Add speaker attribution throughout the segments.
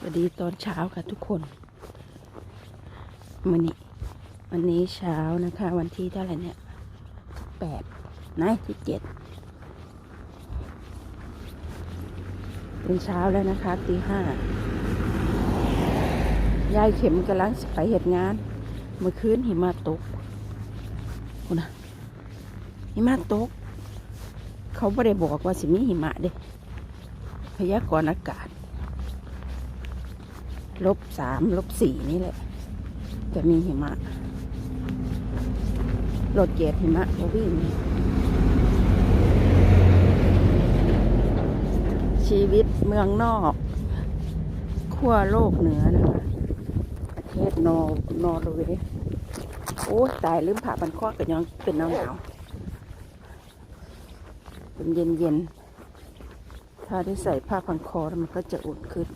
Speaker 1: สวัสดีตอนเช้าค่ะทุกคนวันนี้วันนี้เช้านะคะ วันที่เท่าไหร่เนี่ยแปดนะที่เจ็ดเป็นเช้าแล้วนะคะตีห้ายายเข็มกำลังสิไปเหตุงาน เมื่อคืนหิมะตกคุณนะหิมะตก เขาไม่ได้บอกว่าสิมีหิมะเด้พยากรณ์อากาศ ลบสามลบสี่นี่แหละ จะมีหิมะรถเกียรหิมะก็วิ่ง ชีวิตเมืองนอกขั้วโลกเหนือนะคะประเทศนอร์นอร์เวย์โอ้ตายลืมผ่าบันคอกันยังเป็นหนาวหนาวเป็นเย็นเย็นถ้าได้ใส่ผ้าพันคอแล้วมันก็จะอุ่นขึ้น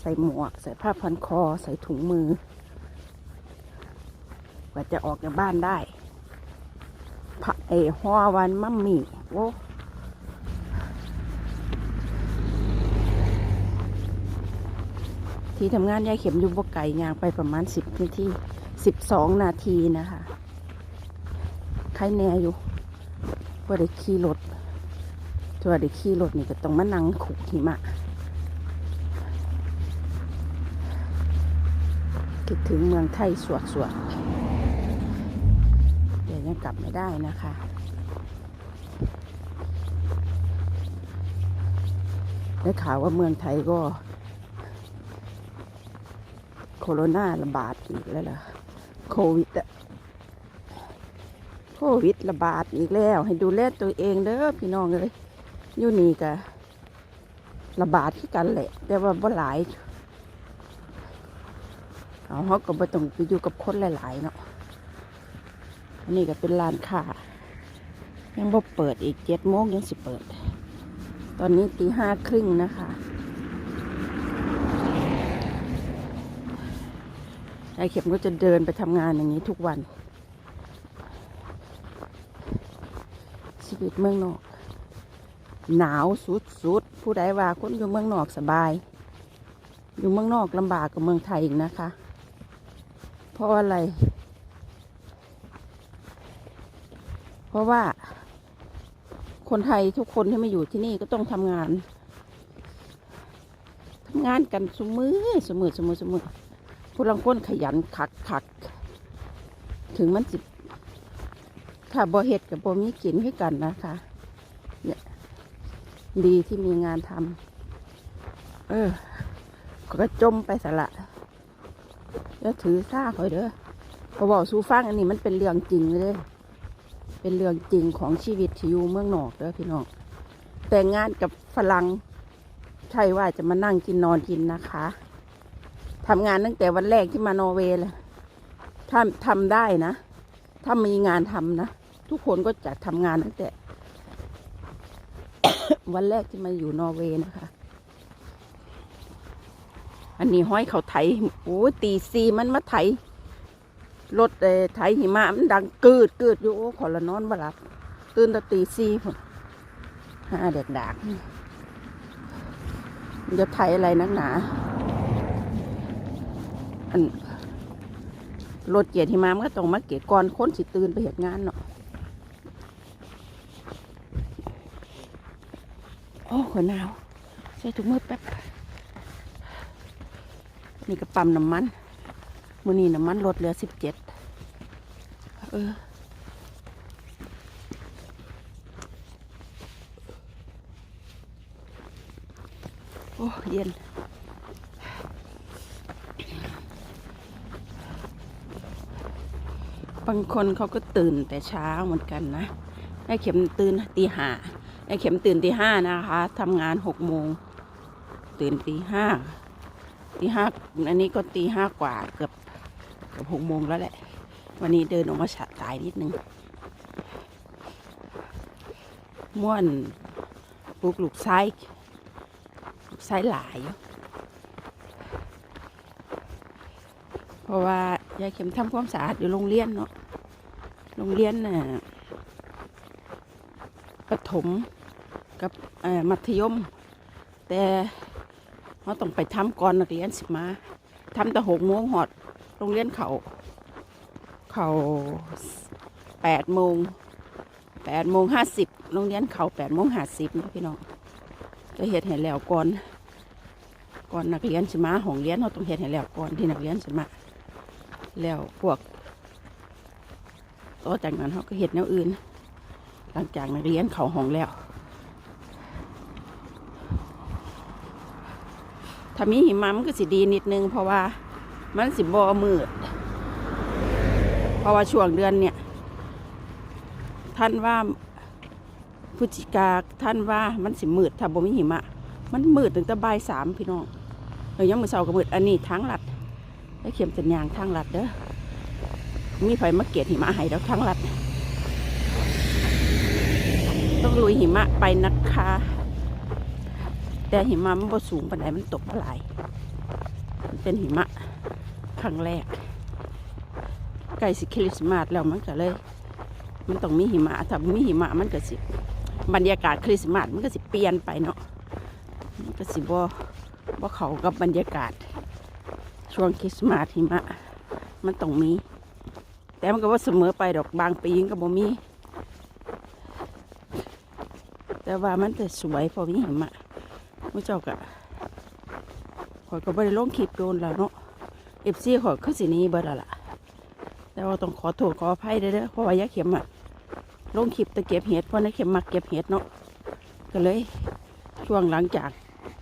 Speaker 1: ใส่หมวก ใส่ผ้าพันคอ ใส่ถุงมือ กว่าจะออกจากบ้านได้ผักเอฮอวันมัมมี่โอ้ที่ทำงานยายเข็มอยุบกไก่ยางไปประมาณสิบนาทีสิบสองนาทีนะคะใครแน่อยู่ว่าได้ขี่รถตัวได้ขี่รถนี่ก็ต้องมานั่งขุกหิมะ คิดถึงเมืองไทยสวดสวดเดี๋ยวยังกลับไม่ได้นะคะได้ข่าวว่าเมืองไทยก็ โคโรนาระบาดอีกแล้วล่ะโควิดอะโควิดระบาดอีกแล้ว ให้ดูแลตัวเองเด้อพี่น้องเลยอยู่นี่กะระบาดที่กันแหละ แต่ว่าบ่หลาย เอาเขาก็บ่ต้องไปอยู่กับคนหลาย ๆ เนาะอันนี้ก็เป็นร้านค้ายังบ่เปิดอีกเจ็ดโมงยังสิเปิด ตอนนี้ตีห้าครึ่งนะคะยายเข็มก็จะเดินไปทำงานอย่างนี้ทุกวัน ชีวิตเมืองนอก หนาวสุดๆผู้ใดว่าคนอยู่เมืองนอกสบาย อยู่เมืองนอกลำบากกว่าเมืองไทยอีกนะคะ เพราะอะไร เพราะว่า คนไทยทุกคนที่มาอยู่ที่นี่ก็ต้องทำงานทำงานกันสมือสมือสมือสมือผู้ลังคนขยันขักขักถึงมันสิถ้าบ่เห็ดกับบ่มีกินให้กันนะคะเนี่ยดีที่มีงานทำเออก็จมไปสละ แล้วถือซ่าคอยเด้อพอบอกสู้ฟังอันนี้มันเป็นเรื่องจริงเลยเด้อเป็นเรื่องจริงของชีวิตที่อยู่เมืองนอกเด้อพี่น้องแต่งงานกับฝรั่งใช่ว่าจะมานั่งกินนอนกินนะคะทำงานตั้งแต่วันแรกที่มานอร์เวย์เลยถ้าทำได้นะ ถ้ามีงานทำนะ ทุกคนก็จะทำงานตั้งแต่ วันแรกที่มาอยู่นอร์เวย์นะคะ อันนี้ห้อยเขาไถโอ้ยตีซีมันมาไถรถเอไถหิมะมันดังกืดกืดอยู่โอ้ขอละนอนบลับตื่นแตตีซีพุ่นห้าเด็กดากมันจะไถอะไรนักหนาอันรถเกียรติหิมะมันก็ต้องมาเกียรก่อนคนสิตื่นไปเหตุงานเนาะโอ้ขนหนาวใส่ถุงมือแป๊บ นี่ก็ปั๊มน้ำมันมือนี้น้ำมันลดเหลือสิบเจ็ดเออโอ้เย็นบางคนเขาก็ตื่นแต่เช้าเหมือนกันนะไอ้เข็มตื่นตีห้าไอ้เข็มตื่นตีห้านะคะทำงานหกโมงตื่นตีห้า ตีห้าอันนี้ก็ตีห้ากว่าเกือบเกือบหกโมงแล้วแหละ วันนี้เดินออกมาฉะสายนิดนึงม่วนปลูกลูกไส้ลูกไส้หลาย เพราะว่ายายเข็มทำความสะอาดอยู่โรงเรียนเนาะโรงเรียนน่ะประถมกับมัธยม แต่ เขาต้องไปทำก่อนนักเรียนสิมาทำแต่หกโมงหอดโรงเรียนเขาเขาแปดโมงแปดโมงห้าสิบโรงเรียนเขาแปดโมงห้าสิบนะพี่น้องจะเฮ็ดให้แล้วก่อนก่อนนักเรียนสิมาห้องเรียนเราต้องเฮ็ดให้แล้วก่อนที่นักเรียนสิมาแล้วพวกต่อจากนั้นเขาก็เฮ็ดแนวอื่น หลังจากนักเรียนเขาห้องแล้ว ถ้ามีหิมะมันก็สิดีนิดนึง เพราะว่ามันสิบ่มืด เพราะว่าช่วงเดือนเนี่ย ท่านว่าพฤศจิกาท่านว่ามันสิมืดถ้าบ่มีหิมะ มันมืดตั้งแต่บ่ายสามพี่น้องเออยังมือเสาร์ก็มืดอันนี้ทางลัดไอ้เข็มสัญญางทางลัดเด้อมีไฟมาเกตหิมะให้แล้วทางลัด ต้องลุยหิมะไปนะคะ แต่หิมะมันบ่สูงปานใดมันตกมาหลายมันเป็นหิมะครั้งแรกใกล้สิคริสต์มาสแล้วมันก็เลย มันต้องมีหิมะถ้าบ่มีหิมะมันก็สิบรรยากาศคริสต์มาสมันก็สิเปลี่ยนไปเนาะมันก็สิบ่บ่เข้ากับบรรยากาศ ช่วงคริสต์มาสหิมะ มันต้องมี แต่มันก็ว่าเสมอไปดอกบางปีมันก็บ่มี แต่ว่ามันจะสวยเพอมีหิมะ มื่อเจ้ากะข่อยก็บ่ได้ลงคลิปโดนแล้วเนาะเอฟซีข่อยคือสินี้เบิดแล้วล่ะ แต่ว่าต้องขอโทษขออภัยเด้อเด้อเพราะว่ายาเข็มอะลงคลิปตะเก็บเห็ดเพราะนายเข็มมักเก็บเห็ดเนาะก็เลย ช่วงหลังจาก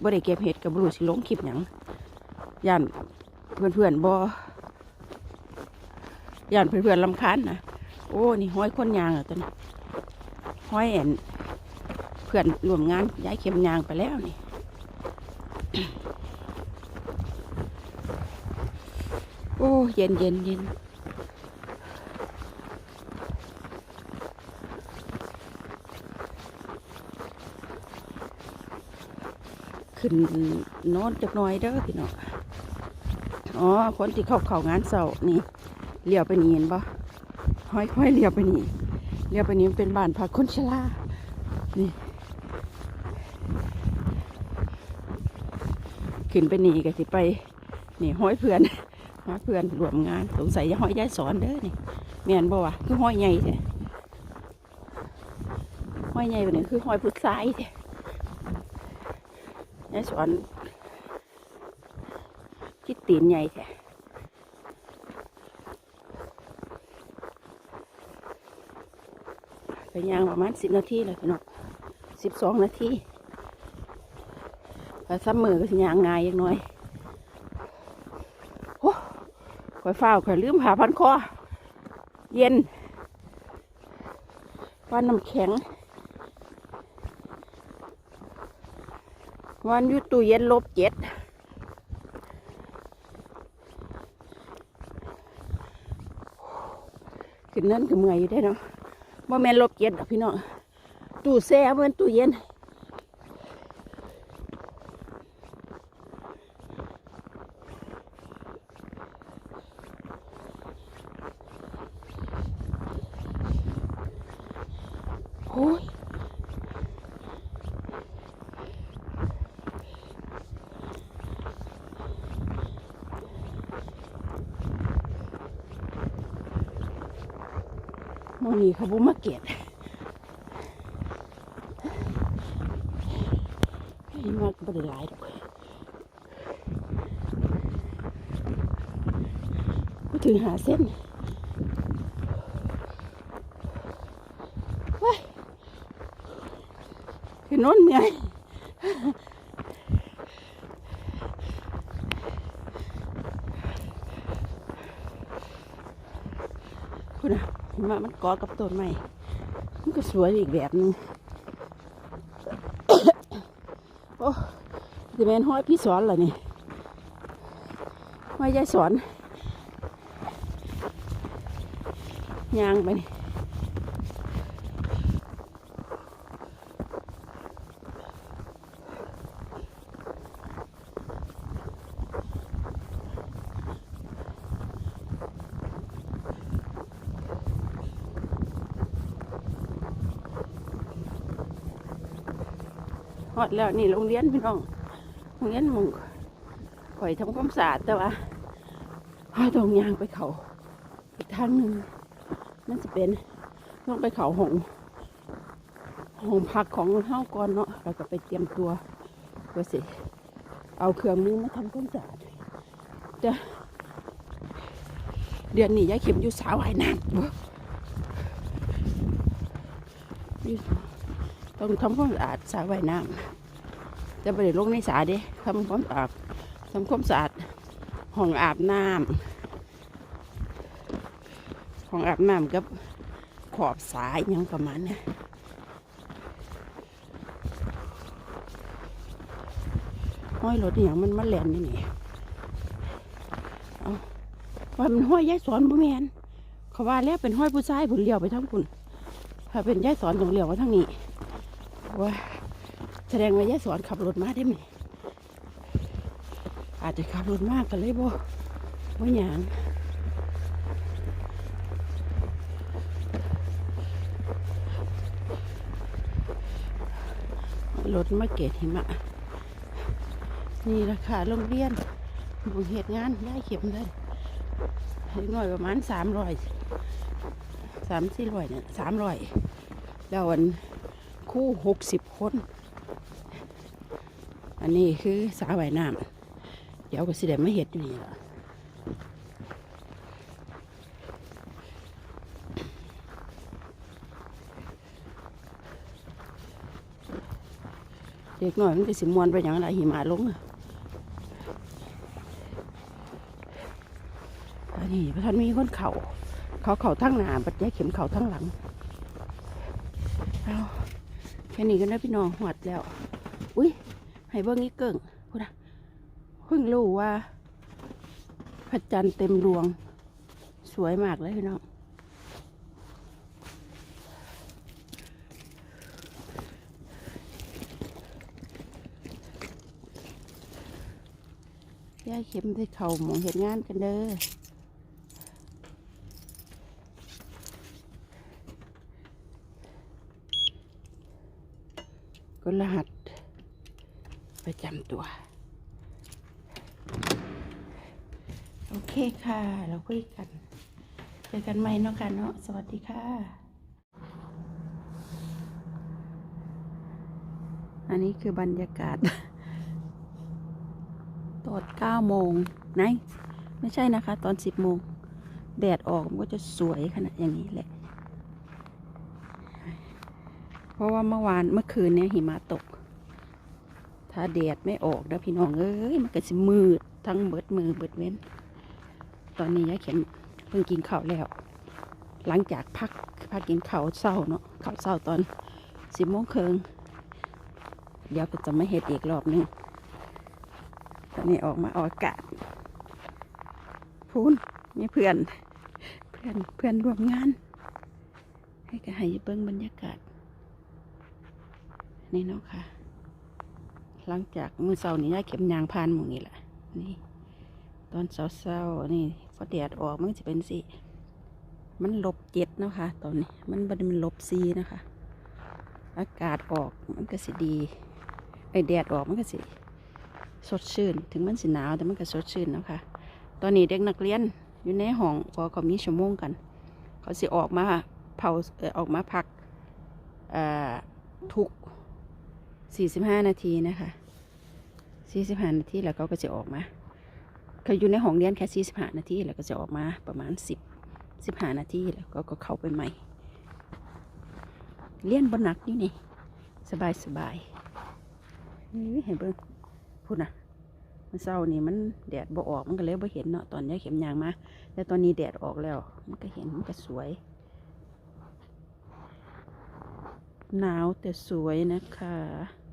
Speaker 1: บ่ได้เก็บเห็ดกับบรูสิลงคลิปหยังย่านเพื่อนๆบ่ย่านเพื่อนๆลำคาญนะโอ้นี่ห้อยคนยางเหรอตัวนี้ห้อยแอนเพื่อนรวมงานย้ายเข็มยางไปแล้วนี่ โอ้เย็นเย็นเย็นขึ้นน้นจักหน่อยเด้อพี่น้องอ๋อคนที่เข้าเข้างานเสาร์นี่เลี้ยวไปนี่เห็นปะห้อยค่อยเลี้ยวไปนี่เลี้ยวไปนี่เป็นบ้านพักคนชรานี่ ขึ้นไปนี่ก็สิไปนี่ห้อยเพื่อนห้อยเพื่อนรวมงาน สงสัยจะห้อยย้ายสอนเด้อนี่แม่นบ่วะคือห้อยใหญ่แท้ห้อยใหญ่แบบนี้คือห้อยพุทธซ้ายแท้ย้ายสอนคิดตีนใหญ่แท้ไปย่างประมาณสิบนาทีเลยพี่น้องสิบสองนาที แต่ซ้ำมือก็สิยางง่ายอย่างน้อยโอ้ข่อยฝ้าวข่อยลืมผ่าพันคอ เย็นวันน้ำแข็ง วันอยุตู้เย็นลบเจ็ดขึ้นนั่นก็เมื่อยอยู่ได้เนาะบ่แม่นลบเจ็ดพี่น้องตู้แช่เมือนตู้เย็น อ้ยมอนี่เขาบุมาเกตนี่มากก็ไม่ได้หลายดอกก็ถึงหาเส้นเฮ้ย คือโน้นเมื่อยคุณอะหิมะมันกอกับต้นไม้มันก็สวยอีกแบบนึงโอ้จะเป็นห้อยพี่สอนเหรอนี่ห้อยยายสอนยางไปนี่ แล้วนี่โรงเรียนพี่น้องโรงเรียนมึงข่อยทำความสะอาดแต่ว่าห้อยตรงยางไปเขาอีกทางหนึ่งนั่นจะเป็นต้องไปเขาหงหงพักของเฮาก่อนเนาะเราก็ไปเตรียมตัวว่าสิ เอาเครื่องมือมาทำความสะอาดเดี๋ยเดือนนี้ยายเข็มอยู่สาวายน้ำต้องทำความสะอาดสาวายน้ำ จะไปลงในสาเด้ทำความสะอาดทำความสะอาดห้องอาบน้ำห้องอาบน้ำกับขอบสายอหยังประมาณนี้ห้อยรถอหย่างมันมาแหลนนี่นี่เอาว่ามันห้อยยายสอนบ่แมนเขาว่าแล้วเป็นห้อยผู้ชายผุนเลี้ยวไปทั้งคุณถ้าเป็นยายสอนต้องเลี้ยวมาทั้งนี้ว่า ดงว่ายายสอนขับรถมาได้ไหมอาจจะขับรถมากกันเลยบ่บ่หยางรถมาเกตหิมะ นี่ราคาโรงเรียนบุเหตุงานได้เข็มได้หน่อยประมาณสามร้อยสามสี่ร้อยเนี่ยสามร้อยแล้ววันคู่หกสิบคน อันนี้คือสาว่ายน้ำเดี๋ยวก็สิเดมาเห็ดอยู่นี่ละเด็กหน่อยมันจะสิมวนไปอย่างไรหิมะลงอะอันนี้พระท่านมีคนเขาเขาเข่าทั้งหน้าบัดย้ายเข็มเข่าทั้งหลังเอาแค่นี้ก็ได้พี่น้องหวัดแล้ว อุ้ย ให้เบิ้งนี้เกิ่งพูดนะเพิ่งรู้ว่าพระจันทร์เต็มดวง สวยมากเลยพี่น้องย่าเข็มได้เข่าหมองเห็นงานกันเด้อก็รหัส ประจำตัว โอเคค่ะ เราคุยกัน เจอกันใหม่เนาะค่ะเนาะ สวัสดีค่ะ อันนี้คือบรรยากาศตอนเก้าโมงไหนไม่ใช่นะคะ ตอนสิบโมง แดดออกมันก็จะสวยขนาดอย่างนี้แหละ เพราะว่าเมื่อวานเมื่อคืนเนี้ยหิมะตก ถ้าแดดไม่ออกนะพี่น้องเอ้ยมันก็จะมืดทั้งเบิดมือเบิดเว้น ตอนนี้ยายเข็มเพิ่งกินข้าวแล้ว หลังจากพักพักกินข้าวเศร้าเนาะข้าวเศร้าตอนสิบโมงครึ่งเดี๋ยวก็จะไม่เห็ดอีกรอบหนึงตอนนี้ออกมาออกอากาศพูนมีเพื่อนเพื่อนเพื่อนร่วมงาน ให้ก็ให้เบิ้งบรรยากาศนี่เนาะค่ะ หลังจากมือเสาร์นี้ยาเข็มยางพานหมองนี่แหละนี่ ตอนเช้าๆนี่พอแดดออกมันจะเป็นสิมันลบเจ็ดนะคะตอนนี้มันบันมันลบซีนะคะ อากาศออกมันก็สิดีไอแดดออกมันก็สิสดชื่น ถึงมันสิหนาวแต่มันก็สดชื่นนะคะตอนนี้เด็กนักเรียนอยู่ในห้องพอเขามีชั่วโมงกัน เขาสิออกมาเผาเออออกมาพักอ่อทุก สี่สิบห้านาทีนะคะสี่สิบห้านาทีแล้วเขาก็จะออกมาเขาอยู่ในห้องเรียนแค่สี่สิบห้านาทีแล้วก็จะออกมาประมาณสิบสิบห้านาทีแล้วก็เข้าไปใหม่เรียนบนหนักอยู่นี่สบายสบายนี่เห็นเบิ้งพูดนะมันเศร้านี่มันแดดบ่ออกมันก็เลยบ่เห็นเนาะตอนนี้เข็มยางมาแต่ตอนนี้แดดออกแล้ว มันก็เห็นมันก็สวย หนาวแต่สวยนะคะ